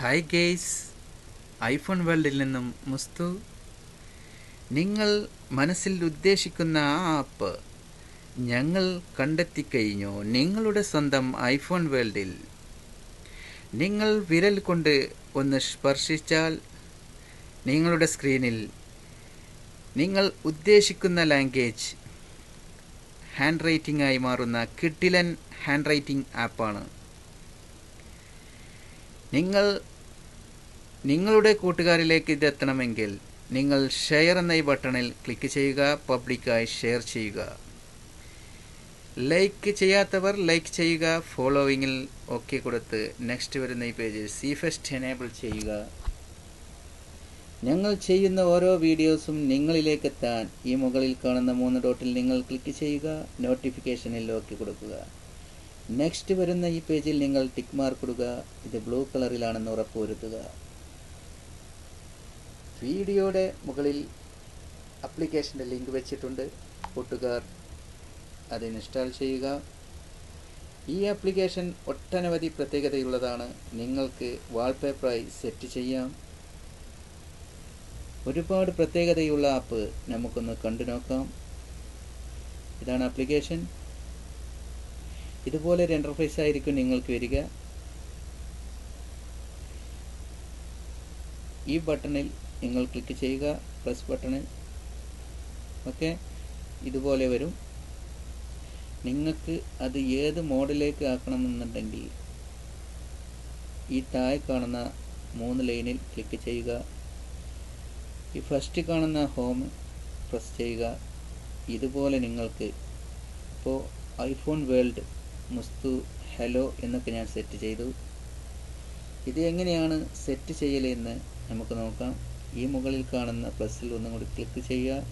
Hi guys iPhone വേൾഡിൽ നിന്നും മുസ്തു. നിങ്ങൾ മനസ്സിൽ ഉദ്ദേശിക്കുന്ന ആ ആപ്പ് ഞങ്ങൾ കണ്ടെത്തിക്കഴിഞ്ഞു നിങ്ങളുടെ സ്വന്തം ഐഫോൺ വേൾഡിൽ നിങ്ങൾ വിരൽ കൊണ്ട് ഒന്ന് സ്പർശിച്ചാൽ നിങ്ങളുടെ സ്ക്രീനിൽ നിങ്ങൾ ഉദ്ദേശിക്കുന്ന ലാംഗ്വേജ് ഹാൻഡ് റൈറ്റിംഗ് ആയി മാറുന്ന കിട്ടിലൻ ഹാൻഡ് റൈറ്റിംഗ് ആപ്പാണ് നിങ്ങൾ നിങ്ങളുടെ കൂട്ടുകാരിലേക്ക് ഇത് എത്തണമെങ്കിൽ നിങ്ങൾ ഷെയർ എന്ന ഈ ബട്ടണിൽ ക്ലിക്ക് ചെയ്യുക പബ്ലിക്കായി ഷെയർ ചെയ്യുക. ലൈക്ക് ചെയ്യാത്തവർ ലൈക്ക് ചെയ്യുക ഫോളോവിങ്ങിൽ ഓക്കെ കൊടുത്ത് നെക്സ്റ്റ് വരുന്ന ഈ പേജ് സി ഫെസ്റ്റ് എനേബിൾ ചെയ്യുക. ഞങ്ങൾ ചെയ്യുന്ന ഓരോ വീഡിയോസും നിങ്ങളിലേക്ക് എത്താൻ ഈ മുകളിൽ കാണുന്ന മൂന്ന് ഡോട്ടിൽ നിങ്ങൾ ക്ലിക്ക് ചെയ്യുക നോട്ടിഫിക്കേഷനിൽ ഓക്കെ കൊടുക്കുക. നെക്സ്റ്റ് വരുന്ന ഈ പേജിൽ നിങ്ങൾ ടിക്ക് മാർക്ക് ഇടുക. ഇത് ബ്ലൂ കളറിലാണെന്ന് ഉറപ്പുവരുത്തുക വീഡിയോയുടെ മുകളിൽ അപ്ലിക്കേഷന്റെ ലിങ്ക് വെച്ചിട്ടുണ്ട്. കൂട്ടുകാർ അത് ഇൻസ്റ്റാൾ ചെയ്യുക. ഈ ആപ്ലിക്കേഷൻ ഒട്ടനവധി പ്രത്യേകതയുള്ളതാണ്. നിങ്ങൾക്ക് വാൾപേപ്പറായി സെറ്റ് ചെയ്യാം. ഒരുപാട് പ്രത്യേകതയുള്ള ആപ്പ് നമുക്കൊന്ന് കണ്ടു നോക്കാം. ഇതാണ് ആപ്ലിക്കേഷൻ ഇതുപോലെ ഒരു എന്റർപ്രൈസ് ആയിരിക്കും നിങ്ങൾക്ക് വരിക. ഈ ബട്ടണിൽ നിങ്ങൾ ക്ലിക്ക് ചെയ്യുക പ്ലസ് ബട്ടണിൽ ഓക്കെ ഇതുപോലെ വരും. നിങ്ങൾക്ക് അത് ഏത് മോഡിലേക്ക് ആക്കണമെന്നുണ്ടെങ്കിൽ ഈ താഴെ കാണുന്ന മൂന്ന് ലൈനിൽ ക്ലിക്ക് ചെയ്യുക. ഈ ഫസ്റ്റ് കാണുന്ന ഹോം പ്രസ് ചെയ്യുക. ഇതുപോലെ നിങ്ങൾക്ക് ഇപ്പോൾ ഐഫോൺ വേൾഡ് മുസ്തു ഹലോ എന്നൊക്കെ ഞാൻ സെറ്റ് ചെയ്തു. ഇത് എങ്ങനെയാണ് സെറ്റ് ചെയ്യലെന്ന് നമുക്ക് നോക്കാം. ഈ മുകളിൽ കാണുന്ന പ്ലസ്സിൽ ഒന്നും കൂടി ക്ലിക്ക് ചെയ്യുക.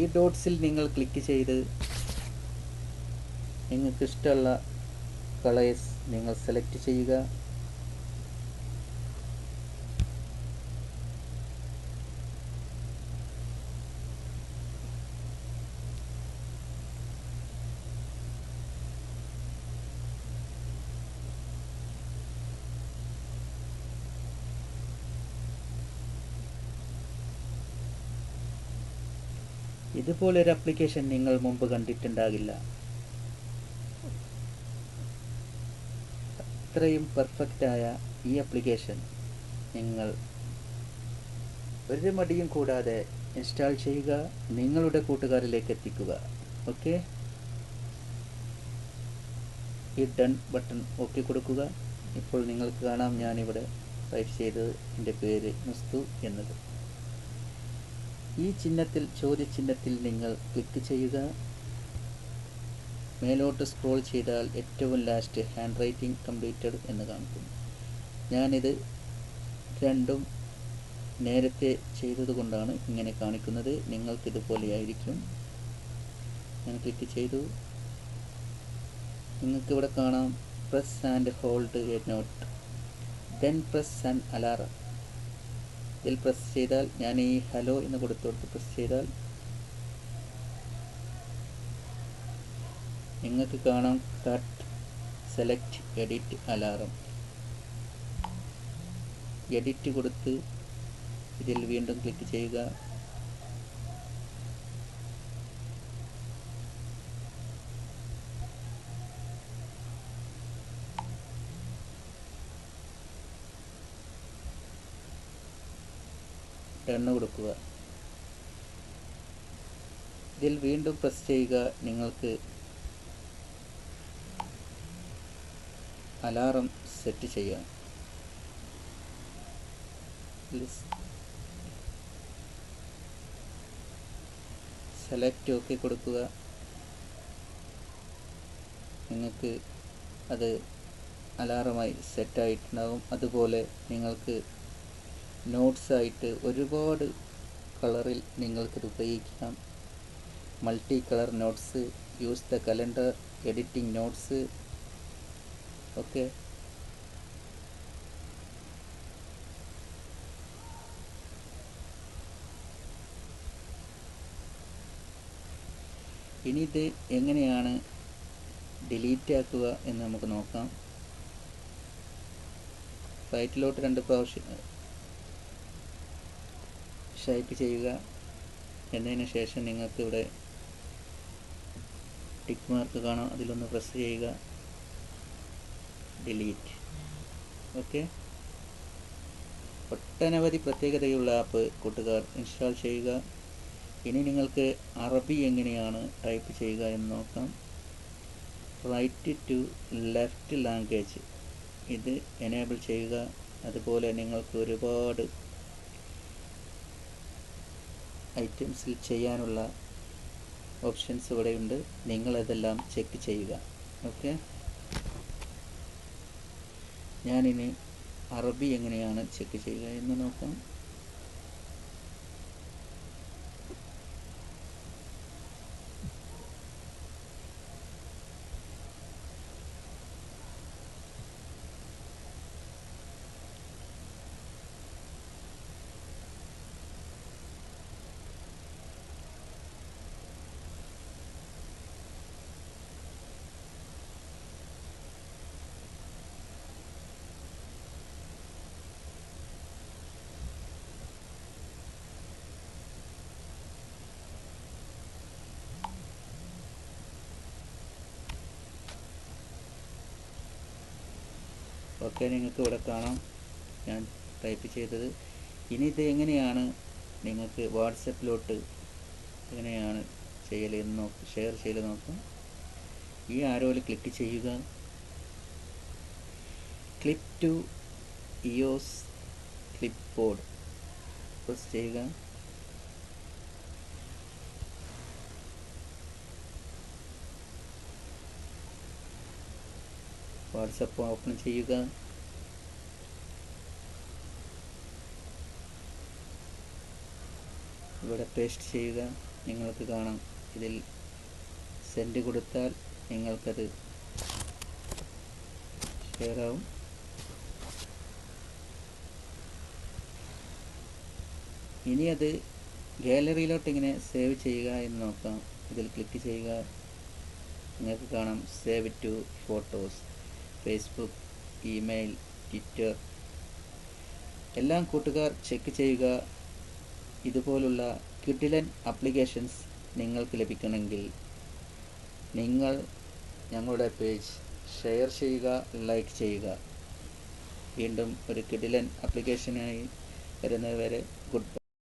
ഈ ഡോട്ട്സിൽ നിങ്ങൾ ക്ലിക്ക് ചെയ്ത് നിങ്ങൾക്ക് ഇഷ്ടമുള്ള കളേഴ്സ് നിങ്ങൾ സെലക്ട് ചെയ്യുക. ഇതുപോലൊരു അപ്ലിക്കേഷൻ നിങ്ങൾ മുമ്പ് കണ്ടിട്ടുണ്ടാകില്ല. അത്രയും പെർഫെക്റ്റായ ഈ അപ്ലിക്കേഷൻ നിങ്ങൾ ഒരു മടിയും കൂടാതെ ഇൻസ്റ്റാൾ ചെയ്യുക നിങ്ങളുടെ കൂട്ടുകാരിലേക്ക് എത്തിക്കുക. ഓക്കെ ഈ ഡൺ ബട്ടൺ ഓക്കെ കൊടുക്കുക. ഇപ്പോൾ നിങ്ങൾക്ക് കാണാം ഞാനിവിടെ ടൈപ്പ് ചെയ്തത് എന്റെ പേര് മുസ്തു എന്നത്. ഈ ചിഹ്നത്തിൽ ചോദ്യചിഹ്നത്തിൽ നിങ്ങൾ ക്ലിക്ക് ചെയ്യുക. മേലോട്ട് സ്ക്രോൾ ചെയ്താൽ ഏറ്റവും ലാസ്റ്റ് ഹാൻഡ് റൈറ്റിംഗ് കംപ്ലീറ്റഡ് എന്ന് കാണിക്കുന്നു. ഞാനിത് രണ്ടും നേരത്തെ ചെയ്തതുകൊണ്ടാണ് ഇങ്ങനെ കാണിക്കുന്നത്. നിങ്ങൾക്കിതുപോലെയായിരിക്കും ഞാൻ ക്ലിക്ക് ചെയ്തു. നിങ്ങൾക്കിവിടെ കാണാം press and hold a note then press and alarm ഇതിൽ പ്രസ് ചെയ്താൽ ഞാൻ ഈ ഹലോ എന്ന് കൊടുത്തു കൊടുത്ത് പ്രസ് ചെയ്താൽ നിങ്ങൾക്ക് കാണാം cut select edit alarm edit കൊടുത്ത് ഇതിൽ വീണ്ടും ക്ലിക്ക് ചെയ്യുക. ടേൺ കൊടുക്കുക. ഇതിൽ വീണ്ടും പ്രസ് ചെയ്യുക. നിങ്ങൾക്ക് അലാറം സെറ്റ് ചെയ്യാം. സെലക്ട് ഓക്കെ കൊടുക്കുക. നിങ്ങൾക്ക് അത് അലാറമായി സെറ്റായിട്ടുണ്ടാകും അതുപോലെ നിങ്ങൾക്ക് നോട്ട്സ് ആയിട്ട് ഒരുപാട് കളറിൽ നിങ്ങൾക്കിത് ഉപയോഗിക്കാം. Multi colour notes use the calendar editing notes okay ഇനി ഇത് എങ്ങനെയാണ് ഡിലീറ്റ് ആക്കുക എന്ന് നമുക്ക് നോക്കാം. സൈറ്റിലോട്ട് രണ്ട് പ്രാവശ്യം ഷൈപ്പ് ചെയ്യുക. എന്നതിന് ശേഷം നിങ്ങൾക്ക് ഇവിടെ ടിക്ക് മാർക്ക് കാണാം. അതിലൊന്ന് പ്രസ് ചെയ്യുക. ഡിലീറ്റ് ഓക്കെ ഒട്ടനവധി പ്രത്യേകതയുള്ള ആപ്പ് കൂട്ടുകാർ ഇൻസ്റ്റാൾ ചെയ്യുക. ഇനി നിങ്ങൾക്ക് അറബി എങ്ങനെയാണ് ടൈപ്പ് ചെയ്യുക എന്ന് നോക്കാം. റൈറ്റ് ടു ലെഫ്റ്റ് ലാംഗ്വേജ് ഇത് എനേബിൾ ചെയ്യുക. അതുപോലെ നിങ്ങൾക്ക് ഒരുപാട് ഐറ്റംസിൽ ചെയ്യാനുള്ള ഓപ്ഷൻസ് ഇവിടെയുണ്ട് നിങ്ങളതെല്ലാം ചെക്ക് ചെയ്യുക. ഓക്കെ ഞാനിനി അറബി എങ്ങനെയാണ് ചെക്ക് ചെയ്യുക എന്ന് നോക്കാം. ഓക്കെ നിങ്ങൾക്ക് ഇവിടെ കാണാം. ഞാൻ ടൈപ്പ് ചെയ്തത്. ഇനി ഇത് എങ്ങനെയാണ് നിങ്ങൾക്ക് വാട്സപ്പിലോട്ട് എങ്ങനെയാണ് ചെയ്യലെന്ന് നോക്ക് ഷെയർ ചെയ്ത് നോക്കാം. ഈ ആരോയിൽ ക്ലിക്ക് ചെയ്യുക. Clip to iOS clipboard press ചെയ്യുക. വാട്സപ്പ് ഓപ്പൺ ചെയ്യുക. ഇവിടെ പേസ്റ്റ് ചെയ്യുക. നിങ്ങൾക്ക് കാണാം. ഇതിൽ സെൻഡ് കൊടുത്താൽ നിങ്ങൾക്കത് ഷെയർ ആവും ഇനി അത് ഗാലറിയിലോട്ട് ഇങ്ങനെ സേവ് ചെയ്യുക എന്ന് നോക്കാം. ഇതിൽ ക്ലിക്ക് ചെയ്യുക. നിങ്ങൾക്ക് കാണാം save to photos. Facebook email Twitter എല്ലാം കൂട്ടുകാർ ചെക്ക് ചെയ്യുക. ഇതുപോലുള്ള കിഡിലൻ ആപ്ലിക്കേഷൻസ് നിങ്ങൾക്ക് ലഭിക്കണമെങ്കിൽ നിങ്ങൾ ഞങ്ങളുടെ പേജ് ഷെയർ ചെയ്യുക ലൈക്ക് ചെയ്യുക. വീണ്ടും ഒരു കിഡിലൻ ആപ്ലിക്കേഷനായി വരുന്നതുവരെ ഗുഡ്